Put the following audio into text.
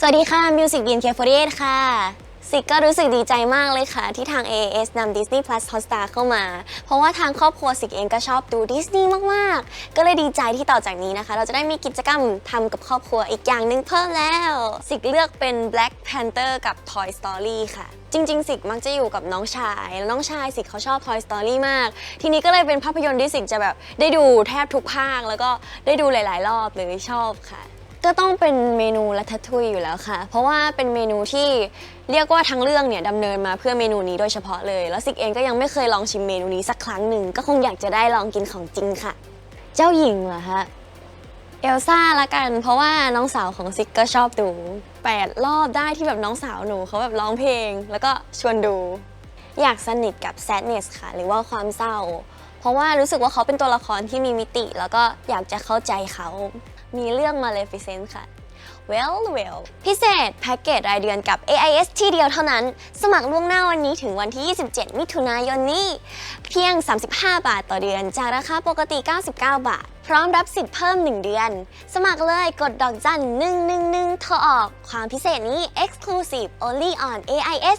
สวัสดีค่ะ Music b e a n k 48ค่ะ สิกก็รู้สึกดีใจมากเลยค่ะ ที่ทาง AAS นำ Disney Plus Hotstar เข้ามา เพราะว่าทางครอบครัวสิกเองก็ชอบดูดิสนีย์มากๆ ก็เลยดีใจที่ต่อจากนี้นะคะ เราจะได้มีกิจกรรมทำกับครอบครัวอีกอย่างหนึ่งเพิ่มแล้ว สิกเลือกเป็น Black Panther กับ Toy Story ค่ะจริงๆ สิกมักจะอยู่กับน้องชายแล้วน้องชายสิกเขาชอบ Toy Story มาก ทีนี้ก็เลยเป็นภาพยนตร์ที่สิกจะแบบได้ดูแทบทุกภาค แล้วก็ได้ดูหลาย ๆ รอบเลยชอบค่ะ ก็ต้องเป็นเมนูลัททุยอยู่แล้วค่ะ เพราะว่าเป็นเมนูที่เรียกว่าทั้งเรื่องเนี่ยดำเนินมาเพื่อเมนูนี้โดยเฉพาะเลย แล้วสิกเองก็ยังไม่เคยลองชิมเมนูนี้สักครั้งหนึ่งก็คงอยากจะได้ลองกินของจริงค่ะ เจ้าหญิงเหรอฮะเอลซ่าละกัน เพราะว่าน้องสาวของซิกก็ชอบดูแปดรอบได้ที่แบบน้องสาวหนูเขาแบบร้องเพลง แล้วก็ชวนดู อยากสนิทกับ sadness ค่ะ หรือว่าความเศร้า เพราะว่ารู้สึกว่าเขาเป็นตัวละครที่มีมิติ แล้วก็อยากจะเข้าใจเขา มีเรื่อง Maleficent ค่ะ Well well พิเศษแพ็กเกจรายเดือนกับ AIS ที่เดียวเท่านั้น สมัครล่วงหน้าวันนี้ถึงวันที่ 27 มิถุนายนนี้ เพียง 35 บาทต่อเดือน จากราคาปกติ 99 บาท พร้อมรับสิทธิ์เพิ่ม 1 เดือน สมัครเลยกดดอกจัน 111โทรออก ความพิเศษนี้ Exclusive only on AIS